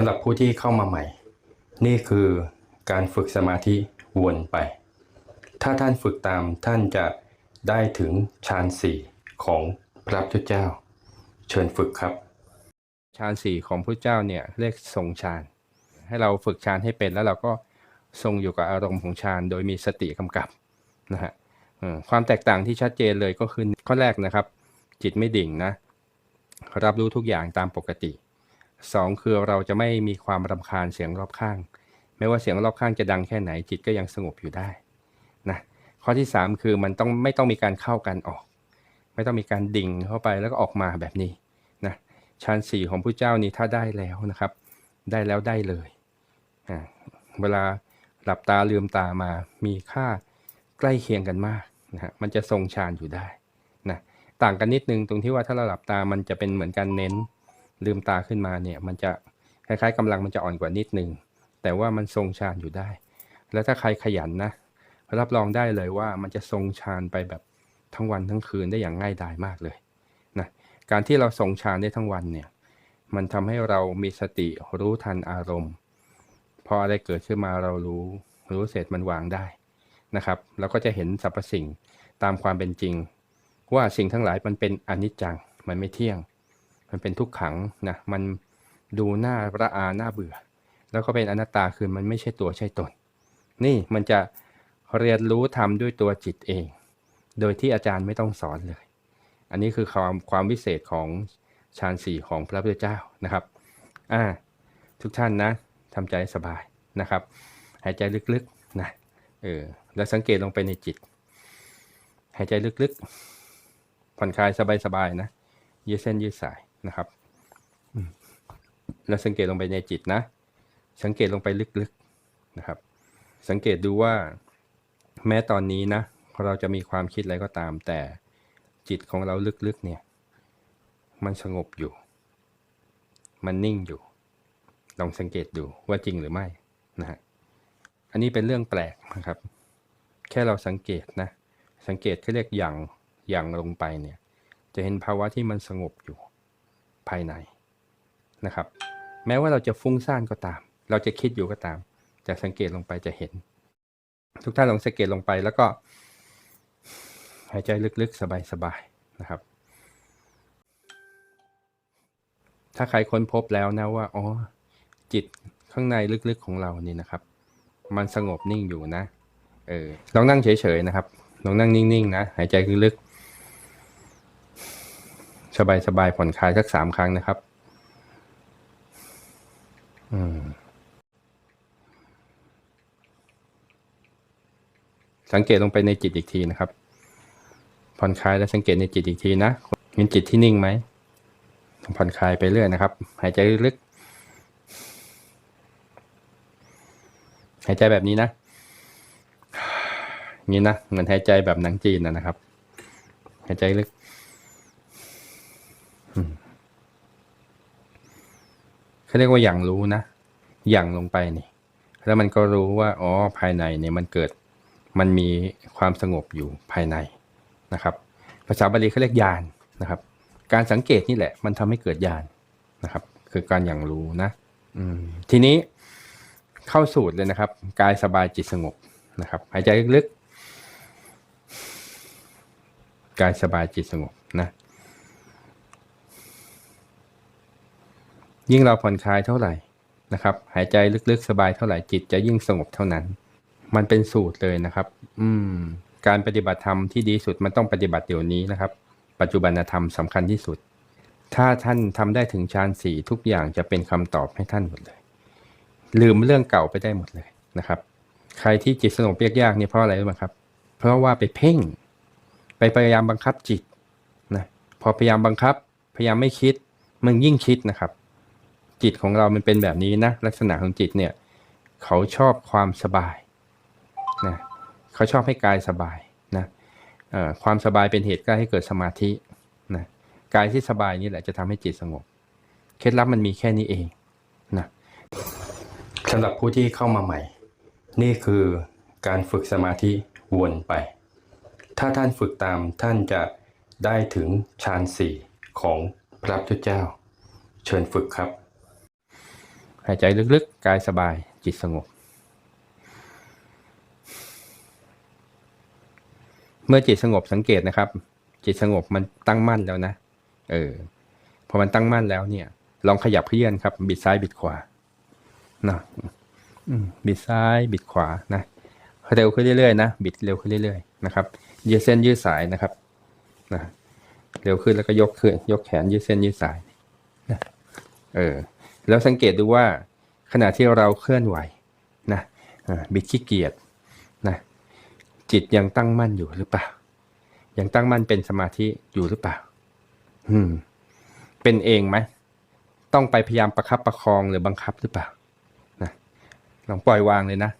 ำหรับผู้ที่เข้ามาใหม่ นี่คือการฝึกสมาธิวนไป ถ้าท่านฝึกตามท่านจะได้ถึงฌานสี่ของพระพุทธเจ้า เชิญฝึกครับฌานสี่ของพระเจ้าเนี่ยเรียกทรงฌานให้เราฝึกฌานให้เป็นแล้วเราก็ทรงอยู่กับอารมณ์ของฌานโดยมีสติกำกับนะฮะความแตกต่างที่ชัดเจนเลยก็คือข้อแรกนะครับ จิตไม่ดิ่งนะรับรู้ทุกอย่างตามปกติ สองคือเราจะไม่มีความรำคาญเสียงรอบข้าง ไม่ว่าเสียงรอบข้างจะดังแค่ไหนจิตก็ยังสงบอยู่ได้นะข้อที่สามคือมันต้องไม่ต้องมีการเข้ากันออก ไม่ต้องมีการดิ่งเข้าไปแล้วก็ออกมาแบบนี้นะฌานสี่ของพระเจ้านี่ถ้าได้แล้วนะครับ ได้แล้วได้เลยอ่าเวลาหลับตาลืมตามามีค่าใกล้เคียงกันมากนะฮะมันจะทรงฌานอยู่ได้นะต่างกันนิดนึงตรงที่ว่าถ้าเราหลับตามันจะเป็นเหมือนการเน้น ลืมตาขึ้นมาเนี่ยมันจะคล้ายๆกำลังมันจะอ่อนกว่านิดนึง แต่ว่ามันทรงฌานอยู่ได้ แล้วถ้าใครขยันนะรับรองได้เลยว่ามันจะทรงฌานไปแบบทั้งวันทั้งคืนได้อย่างง่ายดายมากเลยนะการที่เราทรงฌานได้ทั้งวันเนี่ยมันทำให้เรามีสติรู้ทันอารมณ์ พออะไรเกิดขึ้นมาเรารู้ รู้เสร็จมันวางได้นะครับแล้วก็จะเห็นสรรพสิ่งตามความเป็นจริง ว่าสิ่งทั้งหลายมันเป็นอนิจจังมันไม่เที่ยง มันเป็นทุกขังนะมันดูหน้าระอาหน้าเบื่อ แล้วก็เป็นอนัตตาคือมันไม่ใช่ตัวใช่ตน นี่มันจะเรียนรู้ทำด้วยตัวจิตเอง โดยที่อาจารย์ไม่ต้องสอนเลย อันนี้คือความความวิเศษของฌานสี่ของพระพุทธเจ้านะครับอ่าทุกท่านนะทำใจสบายนะครับ หายใจลึกๆนะเออแล้วสังเกตลงไปในจิต หายใจลึกๆผ่อนคลายสบายๆนะยืดเส้นยืดสาย นะครับแล้วสังเกตลงไปในจิตนะ สังเกตลงไปลึกๆนะครับ สังเกตดูว่าแม้ตอนนี้นะเราจะมีความคิดอะไรก็ตาม แต่จิตของเราลึกๆเนี่ย มันสงบอยู่ มันนิ่งอยู่ ลองสังเกตดูว่าจริงหรือไม่นะฮะอันนี้เป็นเรื่องแปลกนะครับ แค่เราสังเกตนะ สังเกตที่เรียกอย่างอย่างลงไปเนี่ย จะเห็นภาวะที่มันสงบอยู่ ภายในนะครับ แม้ว่าเราจะฟุ้งซ่านก็ตาม เราจะคิดอยู่ก็ตาม จะสังเกตลงไปจะเห็น ทุกท่านลองสังเกตลงไปแล้วก็ หายใจลึกๆ สบายๆนะครับ ถ้าใครค้นพบแล้วนะว่าอ๋อจิตข้างในลึกๆของเรานี่นะครับ มันสงบนิ่งอยู่นะเออลองนั่งเฉยๆนะครับลองนั่งนิ่งๆนะหายใจลึกๆ สบายๆผ่อนคลายสักสามครั้งนะครับ อืมสังเกตลงไปในจิตอีกทีนะครับผ่อนคลายแล้วสังเกตในจิตอีกทีนะมีจิตที่นิ่งไหมผ่อนคลายไปเรื่อยนะครับ หายใจลึกๆหายใจแบบนี้นะนี้นะเหมือนหายใจแบบหนังจีนนะครับ หายใจลึกอืม เขาเรียกว่าอย่างรู้นะอย่างลงไปนี่ แล้วมันก็รู้ว่าอ๋อภายในเนี่ยมันเกิดมันมีความสงบอยู่ภายในนะครับ ภาษาบาลีเขาเรียกญาณนะครับ การสังเกตนี่แหละ มันทำให้เกิดญาณนะครับ คือการอย่างรู้นะอืมทีนี้เข้าสูตรเลยนะครับ กายสบายจิตสงบนะครับ หายใจลึกๆกายสบายจิตสงบนะ ยิ่งเราผ่อนคลายเท่าไหร่นะครับ หายใจลึกๆสบายเท่าไหร่จิตจะยิ่งสงบเท่านั้น มันเป็นสูตรเลยนะครับ อืม การปฏิบัติธรรมที่ดีสุดมันต้องปฏิบัติเดี๋ยวนี้นะครับ ปัจจุบันธรรมสำคัญที่สุด ถ้าท่านทำได้ถึงฌานสี่ทุกอย่างจะเป็นคำตอบให้ท่านหมดเลย ลืมเรื่องเก่าไปได้หมดเลยนะครับ ใครที่จิตสงบเปียกยากเนี่ยเพราะอะไรรู้ไหมครับ เพราะว่าไปเพ่ง ไปพยายามบังคับจิตนะพอพยายามบังคับ พยายามไม่คิดมันยิ่งคิดนะครับ จิตของเรามันเป็นแบบนี้นะลักษณะของจิตเนี่ยเขาชอบความสบายนะเขาชอบให้กายสบายนะความสบายเป็นเหตุใกล้ให้เกิดสมาธินะกายที่สบายนี่แหละจะทำให้จิตสงบ เคล็ดลับมันมีแค่นี้เองนะสำหรับผู้ที่เข้ามาใหม่ นี่คือการฝึกสมาธิวนไป ถ้าท่านฝึกตามท่านจะได้ถึงฌานสี่ของพระพุทธเจ้า เชิญฝึกครับ หายใจลึกๆ กายสบายจิตสงบ เมื่อจิตสงบสังเกตนะครับ จิตสงบมันตั้งมั่นแล้วนะ เออพอมันตั้งมั่นแล้วเนี่ย ลองขยับเพื่อนครับ บิดซ้ายบิดขวานะบิดซ้ายบิดขวานะเร็วขึ้นเรื่อยๆนะบิดเร็วขึ้นเรื่อยๆนะครับยืดเส้นยืดสายนะครับนะเร็วขึ้นแล้วก็ยกขึ้น ยกแขนยืดเส้นยืดสายนะเออ แล้วสังเกตดูว่าขณะที่เราเคลื่อนไหวนะบิดขี้เกียจนะจิตยังตั้งมั่นอยู่หรือเปล่า ยังตั้งมั่นเป็นสมาธิอยู่หรือเปล่า อืม เป็นเองไหมต้องไปพยายามประคับประคองหรือบังคับหรือเปล่านะลองปล่อยวางเลยนะ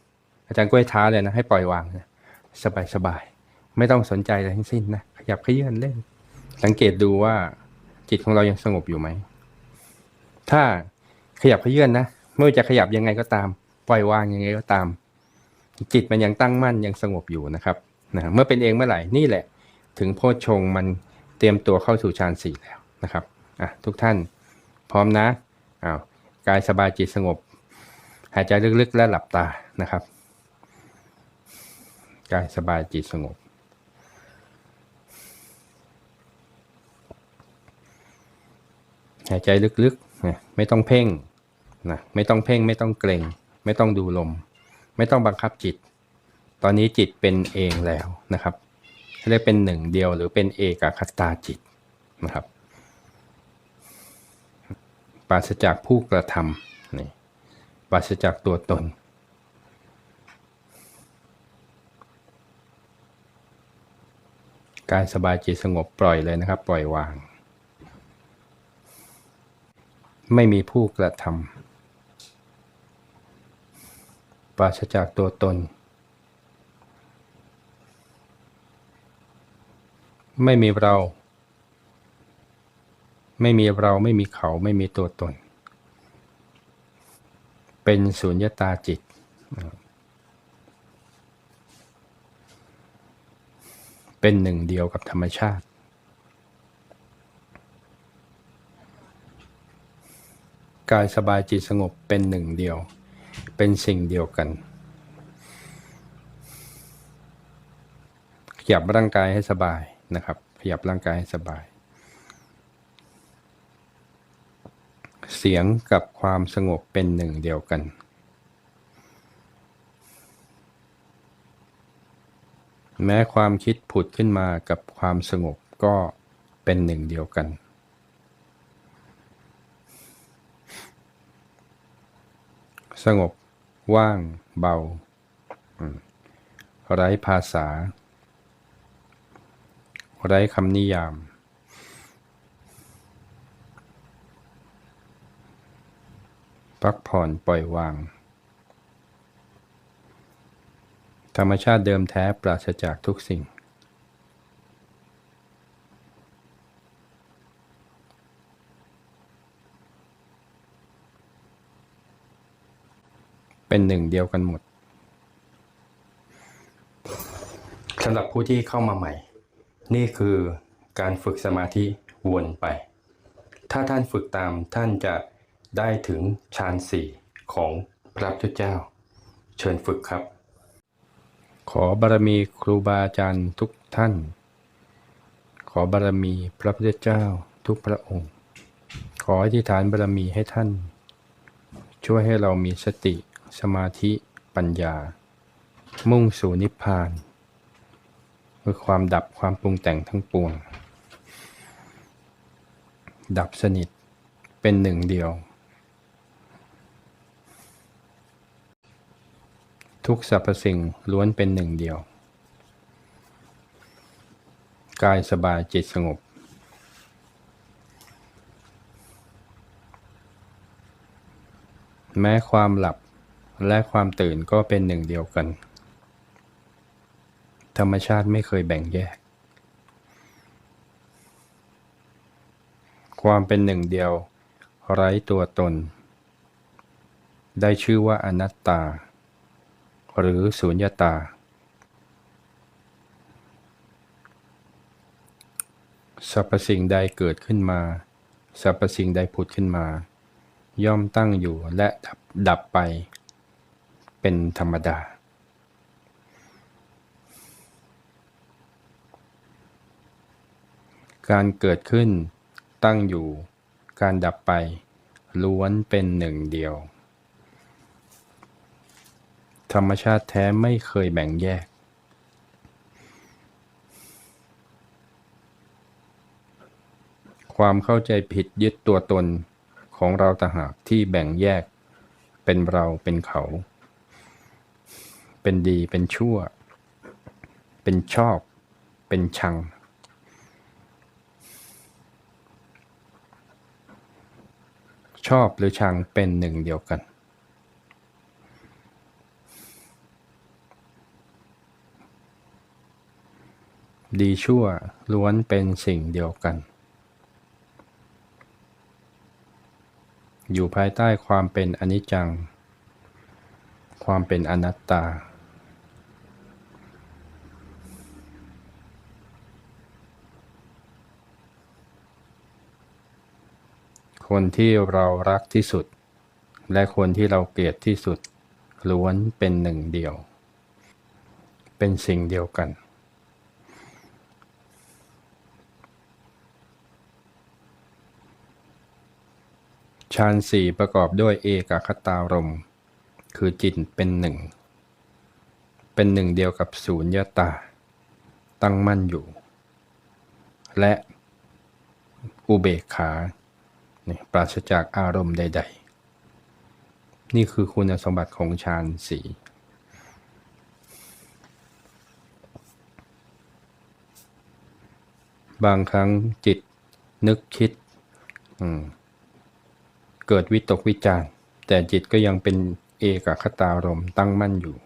อาจารย์กล้วยท้าเลยนะให้ปล่อยวางนะสบายสบายไม่ต้องสนใจอะไรทั้งสิ้นนะขยับขยื่นเล่น สังเกตดูว่าจิตของเรายังสงบอยู่ไหมถ้า ขยับขยื่นนะไม่ว่าจะขยับยังไงก็ตาม ปล่อยวางยังไงก็ตาม จิตมันยังตั้งมั่นยังสงบอยู่นะครับนะเมื่อเป็นเองเมื่อไหร่นี่แหละ ถึงโพชฌงมันเตรียมตัวเข้าสู่ฌานสี่แล้วนะครับอะทุกท่านพร้อมนะอ้าวกายสบายจิตสงบ หายใจลึกๆและหลับตานะครับกายสบายจิตสงบหายใจลึกๆ ไม่ต้องเพ่ง นะไม่ต้องเพ่งไม่ต้องเกรงไม่ต้องดูลม ไม่ต้องบังคับจิต ตอนนี้จิตเป็นเองแล้วนะครับเรียกเป็นหนึ่งเดียวหรือเป็นเอกคตาจิตนะครับปราศจากผู้กระทำนี่ปราศจากตัวตน กายสบายจิตสงบปล่อยเลยนะครับ ปล่อยวาง ไม่มีผู้กระทำ ปราศจากตัวตน ไม่มีเรา ไม่มีเราไม่มีเขาไม่มีตัวตน เป็นสุญญตาจิต เป็นหนึ่งเดียวกับธรรมชาติกายสบายจิตสงบเป็นหนึ่งเดียว เป็นสิ่งเดียวกัน ขยับร่างกายให้สบายนะครับ ขยับร่างกายให้สบาย เสียงกับความสงบเป็นหนึ่งเดียวกัน แม้ความคิดผุดขึ้นมากับความสงบก็เป็นหนึ่งเดียวกันสงบ ว่างเบา ไร้ภาษา ไร้คำนิยาม พักผ่อนปล่อยวาง ธรรมชาติเดิมแท้ปราศจากทุกสิ่ง เป็นหนึ่งเดียวกันหมดสำหรับผู้ที่เข้ามาใหม่ นี่คือการฝึกสมาธิวนไป ถ้าท่านฝึกตามท่านจะได้ถึงฌานสี่ของพระพุทธเจ้า เชิญฝึกครับ ขอบารมีครูบาอาจารย์ทุกท่าน ขอบารมีพระพุทธเจ้าทุกพระองค์ ขออธิษฐานบารมีให้ท่าน ช่วยให้เรามีสติ สมาธิปัญญา มุ่งสู่นิพพานคือความดับความปรุงแต่งทั้งปวง ดับสนิทเป็นหนึ่งเดียว ทุกสรรพสิ่งล้วนเป็นหนึ่งเดียว กายสบายจิตสงบแม้ความหลับ และความตื่นก็เป็นหนึ่งเดียวกัน ธรรมชาติไม่เคยแบ่งแยก ความเป็นหนึ่งเดียว ไร้ตัวตน ได้ชื่อว่าอนัตตา หรือสุญญตา สรรพสิ่งใดเกิดขึ้นมา สรรพสิ่งใดผุดขึ้นมาย่อมตั้งอยู่และดับดับไป เป็นธรรมดา การเกิดขึ้น ตั้งอยู่ การดับไป ล้วนเป็นหนึ่งเดียว ธรรมชาติแท้ไม่เคยแบ่งแยก ความเข้าใจผิดยึดตัวตนของเราต่างหากที่แบ่งแยกเป็นเราเป็นเขา เป็นดีเป็นชั่ว เป็นชอบ เป็นชัง ชอบหรือชังเป็นหนึ่งเดียวกันดีชั่วล้วนเป็นสิ่งเดียวกัน อยู่ภายใต้ความเป็นอนิจจัง ความเป็นอนัตตา คนที่เรารักที่สุด และคนที่เราเกลียดที่สุดล้วนเป็นหนึ่งเดียว เป็นสิ่งเดียวกันฌานสี่ประกอบด้วยเอกคตารมณ์ คือจิตเป็นหนึ่ง เป็นหนึ่งเดียวกับศูนย์ยตา ตั้งมั่นอยู่ และอุเบกขาปราศจากอารมณ์ใด ๆ นี่คือคุณสมบัติของฌานสีบางครั้งจิตนึกคิด เกิดวิตกวิจารแต่จิตก็ยังเป็น เอกคตารมตั้งมั่นอยู่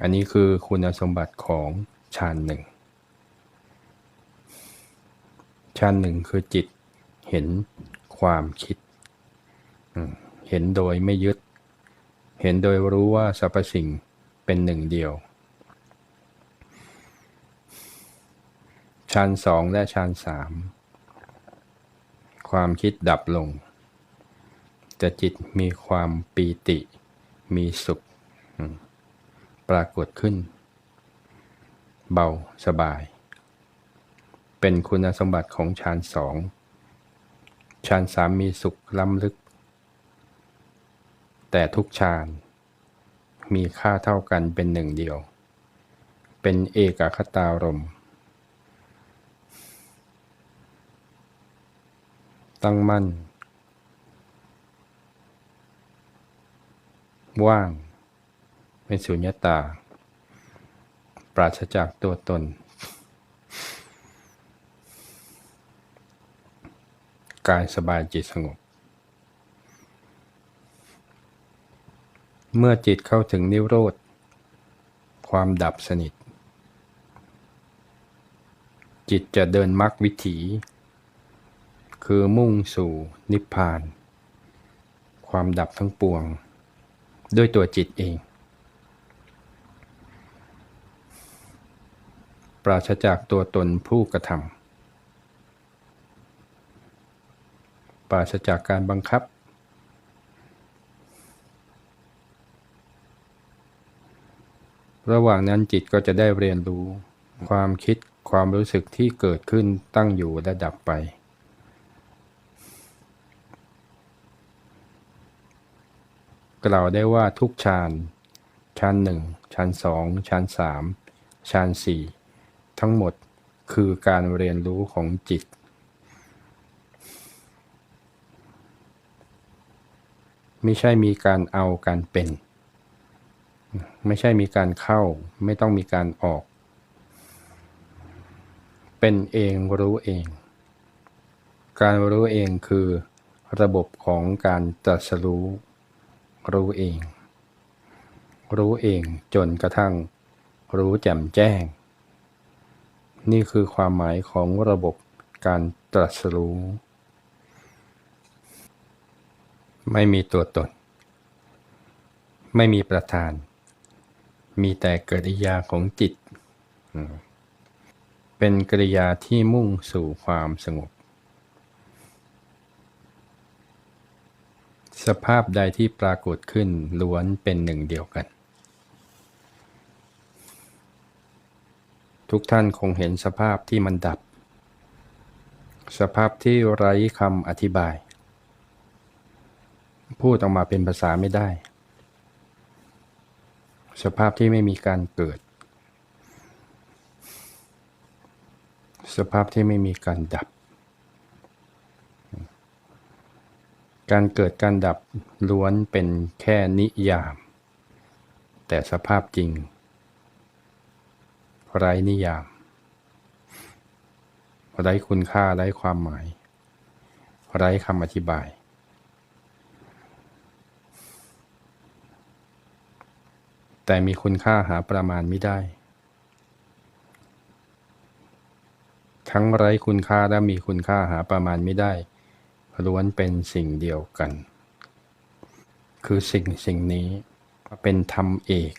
อันนี้คือคุณสมบัติของฌานหนึ่งฌานหนึ่งคือจิตเห็นความคิด เห็นโดยไม่ยึด เห็นโดยรู้ว่าสรรพสิ่งเป็นหนึ่งเดียวฌานสองและฌานสามความคิดดับลงแต่จิตมีความปีติ มีสุข ปรากฏขึ้น เบาสบาย เป็นคุณสมบัติของฌานสองฌานสามมีสุขล้ำลึก แต่ทุกฌานมีค่าเท่ากันเป็นหนึ่งเดียว เป็นเอกคตารม ตั้งมั่น ว่าง เป็นสุญญตา ปราศจากตัวตน กายสบายจิตสงบ เมื่อจิตเข้าถึงนิโรธ ความดับสนิท จิตจะเดินมรรควิถี คือมุ่งสู่นิพพานความดับทั้งปวง ด้วยตัวจิตเอง ปราศจากตัวตนผู้กระทำปราศจากการบังคับ ระหว่างนั้นจิตก็จะได้เรียนรู้ความคิดความรู้สึกที่เกิดขึ้นตั้งอยู่และดับไป กล่าวได้ว่าทุกฌานฌานหนึ่งฌานสองฌานสามฌานสี่ทั้งหมดคือการเรียนรู้ของจิต ไม่ใช่มีการเอาการเป็น ไม่ใช่มีการเข้า ไม่ต้องมีการออก เป็นเองรู้เอง การรู้เองคือระบบของการตรัสรู้ รู้เอง รู้เองจนกระทั่ง รู้แจ่มแจ้ง นี่คือความหมายของระบบการตรัสรู้ ไม่มีตัวตน ไม่มีประธาน มีแต่กริยาของจิต เป็นกริยาที่มุ่งสู่ความสงบ สภาพใดที่ปรากฏขึ้นล้วนเป็นหนึ่งเดียวกัน ทุกท่านคงเห็นสภาพที่มันดับ สภาพที่ไร้คำอธิบาย พูดออกมาเป็นภาษาไม่ได้ สภาพที่ไม่มีการเกิด สภาพที่ไม่มีการดับ การเกิดการดับล้วนเป็นแค่นิยาม แต่สภาพจริงไร้นิยามไร้คุณค่าไร้ความหมายไร้คำอธิบาย แต่มีคุณค่าหาประมาณไม่ได้ ทั้งไร้คุณค่าและมีคุณค่าหาประมาณไม่ได้ ล้วนเป็นสิ่งเดียวกัน คือสิ่งสิ่งนี้เป็นธรรมเอก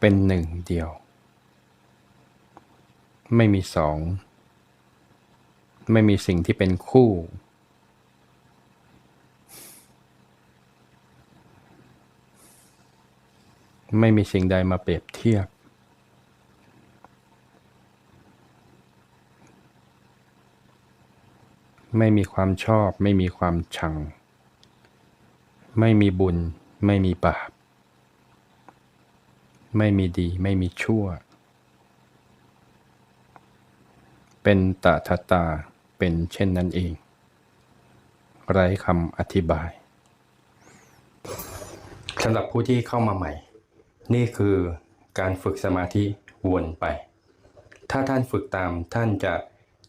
เป็นหนึ่งเดียว ไม่มีสอง ไม่มีสิ่งที่เป็นคู่ ไม่มีสิ่งใดมาเปรียบเทียบ ไม่มีความชอบ ไม่มีความชัง ไม่มีบุญ ไม่มีบาป ไม่มีดี ไม่มีชั่ว เป็นตถาตาเป็นเช่นนั้นเอง ไร้คำอธิบายสำหรับผู้ที่เข้ามาใหม่ นี่คือการฝึกสมาธิวนไป ถ้าท่านฝึกตามท่านจะ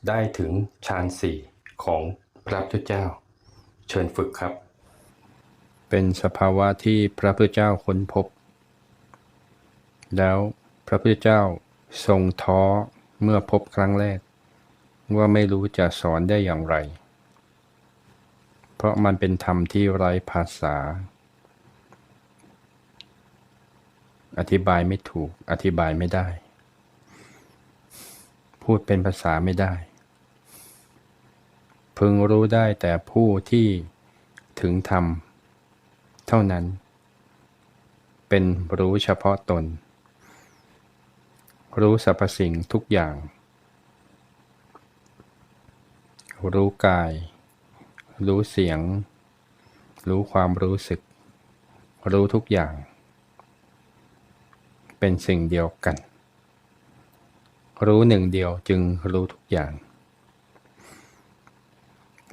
ได้ถึงฌานสี่ ของพระพุทธเจ้า เชิญฝึกครับ เป็นสภาวะที่พระพุทธเจ้าค้นพบ แล้วพระพุทธเจ้าทรงท้อเมื่อพบครั้งแรก ว่าไม่รู้จะสอนได้อย่างไร เพราะมันเป็นธรรมที่ไร้ภาษา อธิบายไม่ถูกอธิบายไม่ได้ พูดเป็นภาษาไม่ได้ พึงรู้ได้แต่ผู้ที่ถึงธรรม เท่านั้น เป็นรู้เฉพาะตน รู้สรรพสิ่งทุกอย่าง รู้กาย รู้เสียง รู้ความรู้สึก รู้ทุกอย่าง เป็นสิ่งเดียวกัน รู้หนึ่งเดียวจึงรู้ทุกอย่าง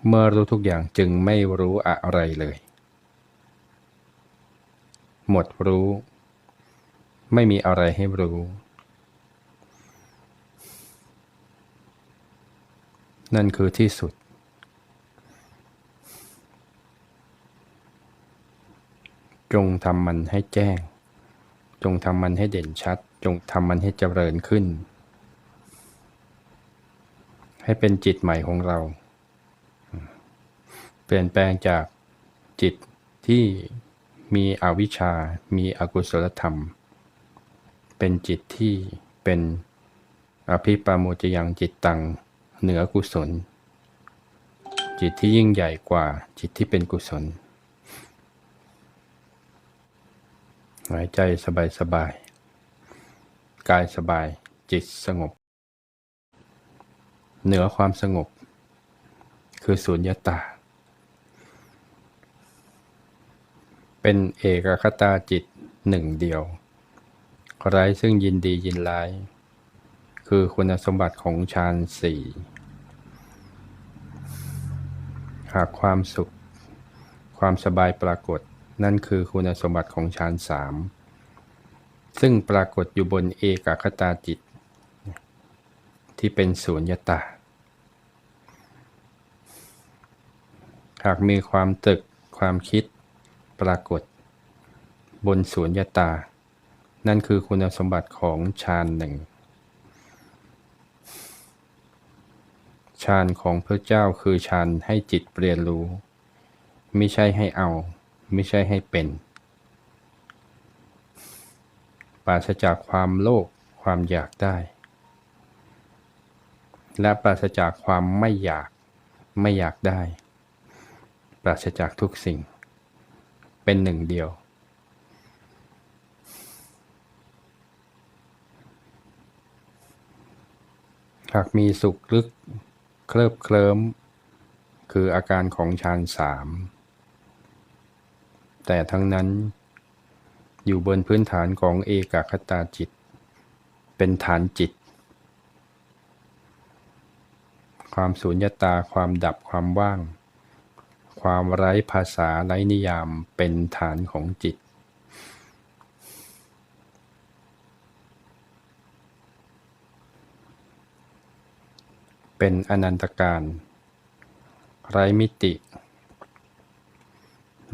เมื่อรู้ทุกอย่างจึงไม่รู้อะไรเลย หมดรู้ ไม่มีอะไรให้รู้ นั่นคือที่สุด จงทำมันให้แจ้ง จงทำมันให้เด่นชัด จงทำมันให้เจริญขึ้น ให้เป็นจิตใหม่ของเรา เปลี่ยนแปลงจากจิตที่มีอวิชชา มีอกุศลธรรม เป็นจิตที่เป็นอภิปาโมจยังจิตตังเหนือกุศล จิตที่ยิ่งใหญ่กว่าจิตที่เป็นกุศล หายใจสบายสบาย กายสบายจิตสงบ เหนือความสงบ คือสุญญตา เป็นเอกคตาจิตหนึ่งเดียวไร้ซึ่งยินดียินร้าย คือคุณสมบัติของฌานสี่หากความสุข ความสบายปรากฏ นั่นคือคุณสมบัติของฌานสามซึ่งปรากฏอยู่บนเอกคตาจิต ที่เป็นสุญญตา หากมีความตึกความคิด ปรากฏ บนสุญญตา นั่นคือคุณสมบัติของฌานหนึ่งฌานของพระเจ้าคือฌานให้จิตเรียนรู้ ไม่ใช่ให้เอา ไม่ใช่ให้เป็น ปราศจากความโลภความอยากได้ และปราศจากความไม่อยากไม่อยากได้ ปราศจากทุกสิ่ง เป็นหนึ่งเดียว หากมีสุขลึกเคลิบเคลิ้ม คืออาการของฌานสาม แต่ทั้งนั้นอยู่บนพื้นฐานของเอกคตาจิต เป็นฐานจิต ความสูญญตาความดับความว่าง ความไร้ภาษาไร้นิยามเป็นฐานของจิต เป็นอนันตการ ไร้มิติ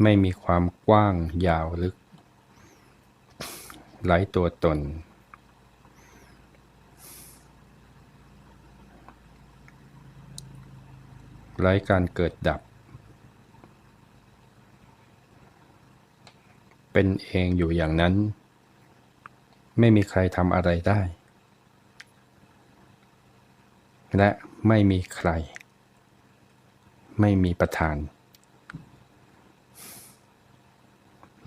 ไม่มีความกว้างยาวลึก ไร้ตัวตนไร้การเกิดดับ เป็นเองอยู่อย่างนั้น ไม่มีใครทำอะไรได้ และไม่มีใคร ไม่มีประธาน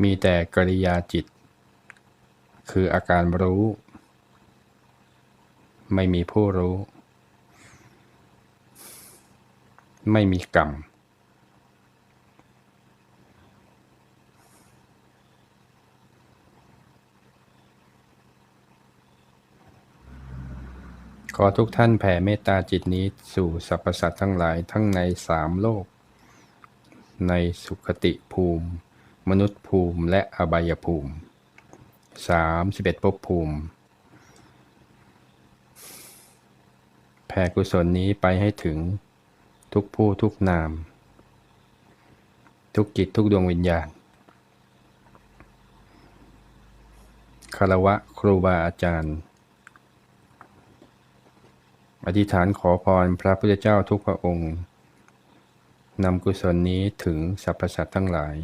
มีแต่กริยาจิต คืออาการรู้ ไม่มีผู้รู้ ไม่มีกรรม ขอทุกท่านแผ่เมตตาจิตนี้สู่สรรพสัตว์ทั้งหลายทั้งในสามโลก ในสุขติภูมิ มนุษย์ภูมิและอบายภูมิสามสิบเอ็ดภพภูมิ แผ่กุศลนี้ไปให้ถึงทุกผู้ทุกนาม ทุกจิตทุกดวงวิญญาณคารวะครูบาอาจารย์ อธิษฐานขอพรพระพุทธเจ้าทุกพระองค์นำกุศลนี้ถึงสรรพสัตว์ทั้งหลาย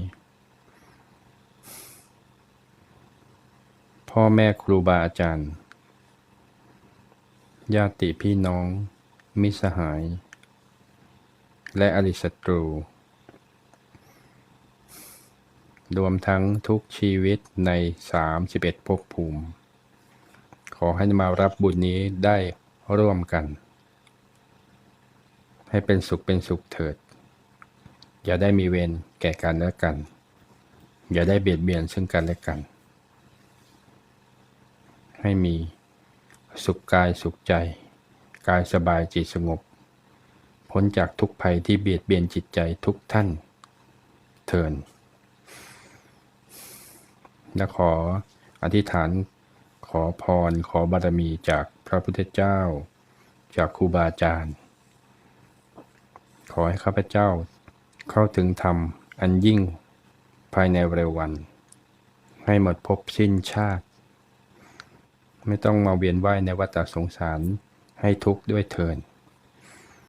พ่อแม่ครูบาอาจารย์ ญาติพี่น้อง มิสหาย และอริศัตรู รวมทั้งทุกชีวิตใน 31ภพภูมิ ขอให้มารับบุญนี้ได้ ร่วมกัน ให้เป็นสุขเป็นสุขเถิด อย่าได้มีเวรแก่กันและกัน อย่าได้เบียดเบียนซึ่งกันและกัน ให้มีสุขกายสุขใจ กายสบายจิตสงบ พ้นจากทุกภัยที่เบียดเบียนจิตใจทุกท่าน เทินและขออธิษฐาน อพรขอบารมีจากพระพุทธเจ้า จากครูบาอาจารย์ ขอให้ข้าพเจ้าเข้าถึงธรรมอันยิ่งภายในเร็ววัน ให้หมดภพสิ้นชาติ ไม่ต้องมาเวียนว่ายในวัฏสงสารให้ทุกข์ด้วยเทิน